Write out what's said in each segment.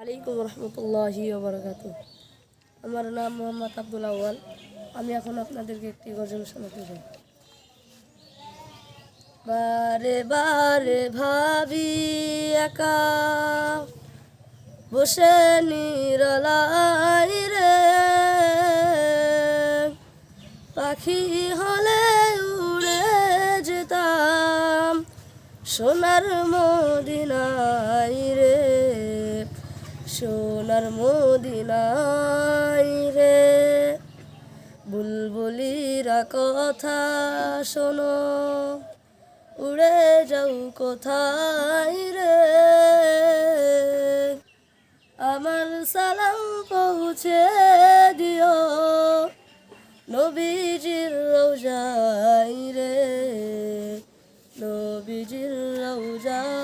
আলাইকুম রহমতুল্লাহি ওবরাকাত আমার নাম মোহাম্মদ আব্দুল আওয়াল আমি এখন আপনাদেরকে একটি গজল শোনাতে চাই। বারে বারে ভাবি একা, বসে নিরলাই রে। পাখি হলে উড়ে যেতাম, সোনার মদিনাই রে। সোনার মদিনাই রে। বুলবুলিরা কথা শোনো, উড়ে যাও কোথায় রে। আমার সালাম পৌঁছে দিও নবীজির রোজাই রে। নবীজির রোজাই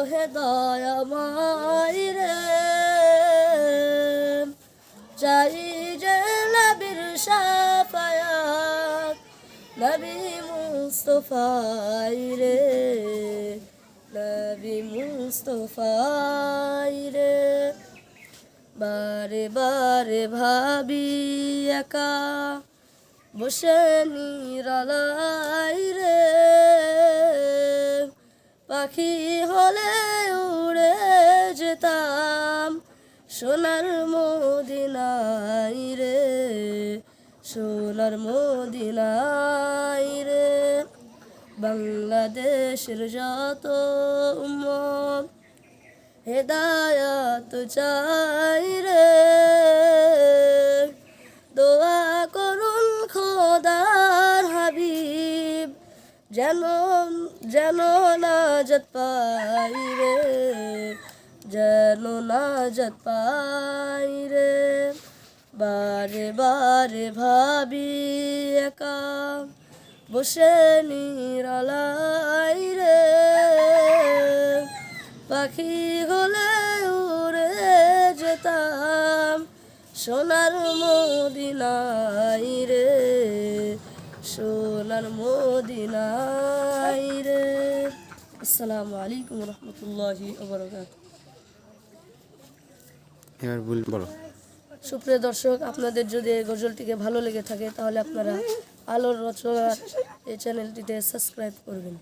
ওহে দয়াময় রে। চাই যে নবীর সাফায়াত, নবী মুস্তফাই রে। নবী মুস্তফাই রে। বারে বারে ভাবি একা, বসে নিরালাই রে। পাখি যেতাম সোনার মদিনাই রে, সোনার মদিনাই রে। বাংলাদেশের যত উম্মত হেদায়াত চাই রে, দোয়া করুন খোদার হাবিব, যেন যেন নাজত পাই রে। যেন নাজত পাই রে। বারে বারে ভাবি একা, বসে নিরালাই রে। পাখি হলে উড়ে যেতাম সোনার মদিনাই রে, সোনার মদিনাই রে। আসসালামু আলাইকুম রহমতুল্লাহি এবার বল বলো। সুপ্রিয় দর্শক, আপনাদের যদি এই গজলটিকে ভালো লেগে থাকে, তাহলে আপনারা আলোর রচনার এই চ্যানেলটিতে সাবস্ক্রাইব করবেন।